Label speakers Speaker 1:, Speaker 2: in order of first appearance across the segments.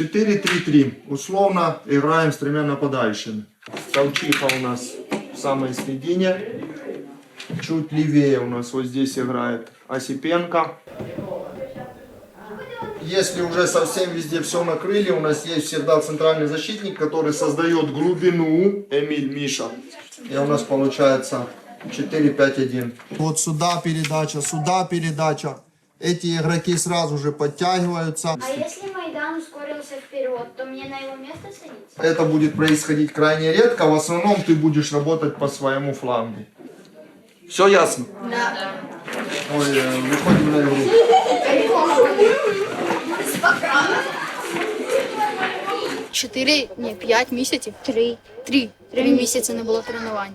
Speaker 1: 4-3-3. Условно играем с тремя нападающими. Толчиха у нас в самой середине. Чуть левее у нас вот здесь играет Осипенко. Если уже совсем везде все накрыли, у нас есть всегда центральный защитник, который создает глубину. Эмиль Миша. И у нас получается 4-5-1. Вот сюда передача, сюда передача. Эти игроки сразу же подтягиваются.
Speaker 2: А если мне на его место садиться?
Speaker 1: Это будет происходить крайне редко. В основном ты будешь работать по своему флангу. Все ясно? Да. Ой, э, выходим на игру.
Speaker 3: Чотири, ні, п'ять місяців. Три. Три. Три місяці не було тренування.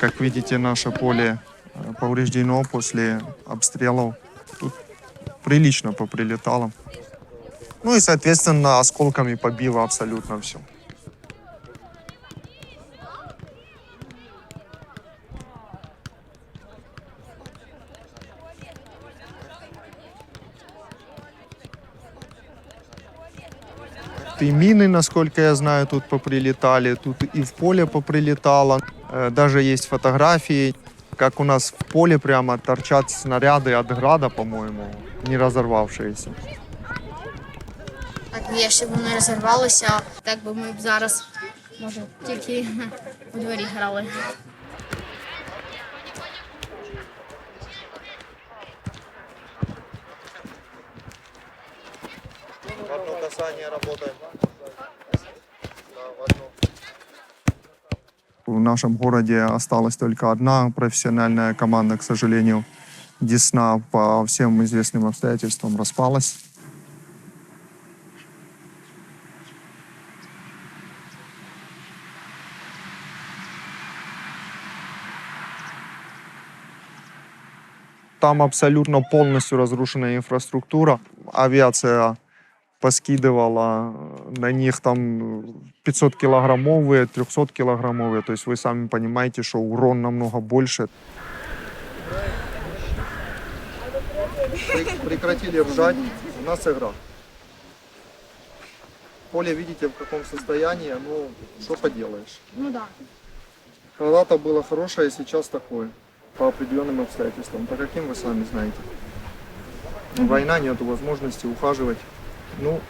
Speaker 1: Как видите, наше поле э, повреждено после обстрелов. Тут прилично поприлетало. Ну и, соответственно, осколками побило абсолютно все. И мины, насколько я знаю, тут поприлетали, тут и в поле поприлетало. Э, Даже есть фотографии, как у нас в поле прямо торчат снаряды от града, по-моему, не разорвавшиеся.
Speaker 3: Так, якщо б вони розірвалися, так би ми б зараз, може, тільки у дворі грали.
Speaker 1: В одно касание работаем. В нашем городе осталась только одна профессиональная команда, к сожалению. Десна по всем известным обстоятельствам распалась. Там абсолютно полностью разрушенная инфраструктура. Авиация поскидывала э, на них там 500 килограммовые, 300 килограммовые. То есть вы сами понимаете, что урон намного больше. Прекратили ржать. У нас игра. Поле видите в каком состоянии, ну что поделаешь.
Speaker 3: Ну так.
Speaker 1: Когда-то было хорошее, сейчас такое. По определенным обстоятельствам. По каким вы сами знаете. Война, нету возможности ухаживать. Ну,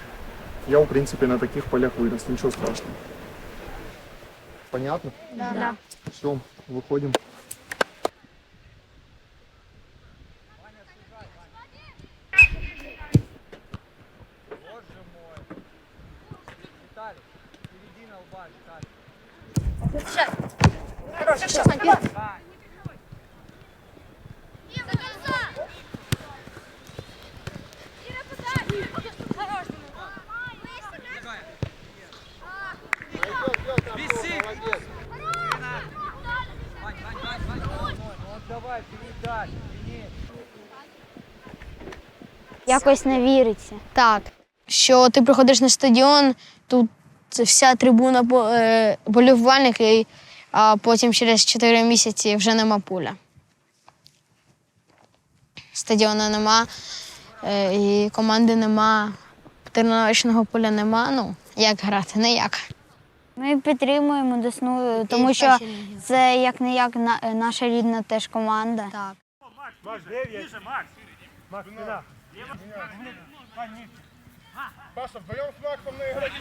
Speaker 1: я, в принципе, на таких полях вырос. Ничего страшного. Понятно?
Speaker 3: Да. да.
Speaker 1: Все, выходим.
Speaker 4: Боже мой. Виталий, середина
Speaker 2: Якось не віриться.
Speaker 3: Так. Що ти приходиш на стадіон, тут вся трибуна е, болівальників, а потім через 4 місяці вже нема пуля. Стадіону нема, е, і команди нема, тренувачного поля нема. Ну, як грати? Ніяк.
Speaker 2: Ми підтримуємо Десну, тому що це як не як наша рідна теж команда.
Speaker 3: Так.
Speaker 5: Паша, вдвоем с Максом на игроке.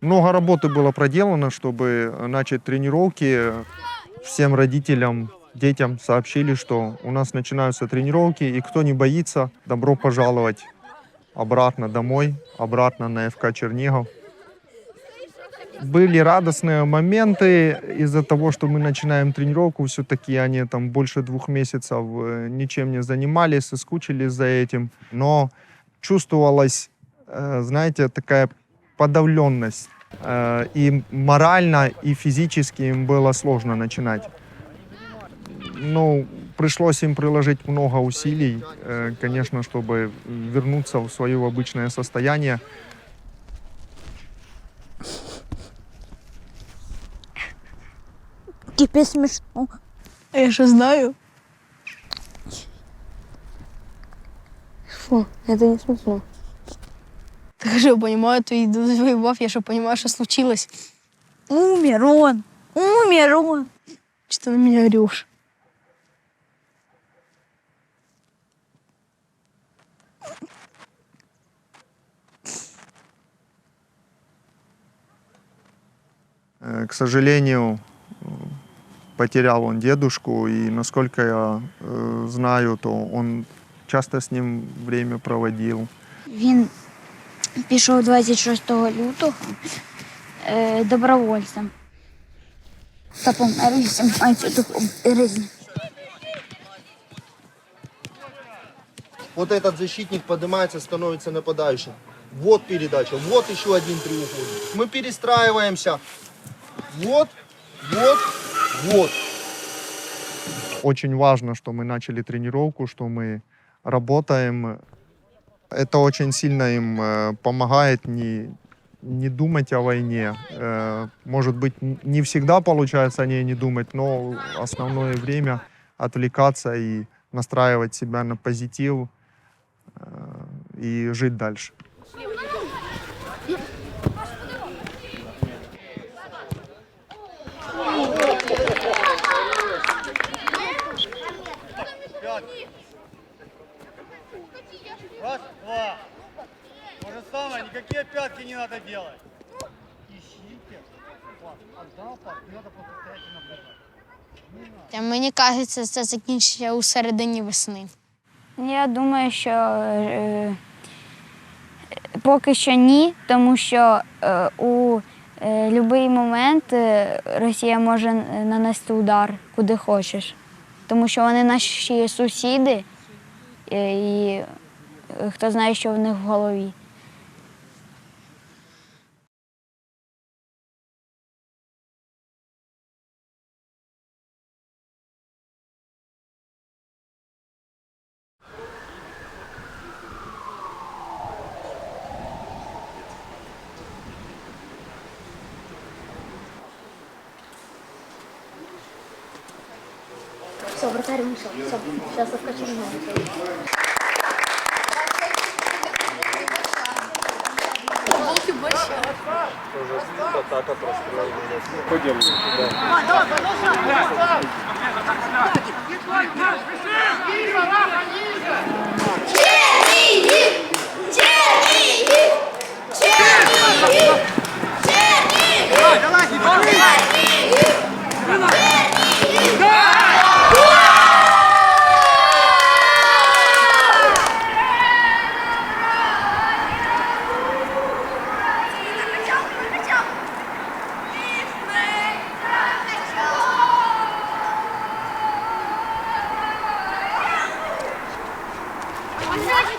Speaker 1: Много работы было проделано, чтобы начать тренировки. Всем родителям, детям сообщили, что у нас начинаются тренировки, и кто не боится, добро пожаловать обратно домой, обратно на ФК Чернигов. Были радостные моменты из-за того, что мы начинаем тренировку, все-таки они там больше двух месяцев э, ничем не занимались, соскучились за этим, но чувствовалась, э, знаете, такая подавленность. Э, И морально, и физически им было сложно начинать. Ну, пришлось им приложить много усилий, конечно, чтобы вернуться в свое обычное состояние.
Speaker 6: Тебе смешно.
Speaker 3: А я же знаю.
Speaker 6: Фу, это не смешно.
Speaker 3: Так же я понимаю, ты завоевав, я же понимаю, что случилось.
Speaker 6: Умер он. Умер он.
Speaker 3: Что ты на меня орешь?
Speaker 1: Э, К сожалению, потерял он дедушку, и насколько я э, знаю, то он часто с ним время проводил.
Speaker 2: Він пішов 26 лютого е, добровольцем. Та помер займається духом різні.
Speaker 1: Вот этот защитник поднимается, становится нападающим. Вот передача, вот еще один треугольник. Мы перестраиваемся. Вот, вот, вот. Очень важно, что мы начали тренировку, что мы работаем. Это очень сильно им э, помогает не, не думать о войне. Э, Может быть, не всегда получается о ней не думать, но основное время отвлекаться и настраивать себя на позитив э, и жить дальше.
Speaker 5: Раз, два. То же самое, никакие пятки не надо делать. Ищите. Вот, отдал пас, не надо просто стоять и наблюдать.
Speaker 3: Та мені кажеться, це закінчиться у середині весни.
Speaker 2: Я думаю, що е, поки що ні, тому що е, у е, будь-який момент е, Росія може нанести удар куди хочеш. Тому що вони наші сусіди, е, і хто знає, що в них в голові.
Speaker 6: Все, вратарь вышел. Все, сейчас откачаем
Speaker 7: Давай,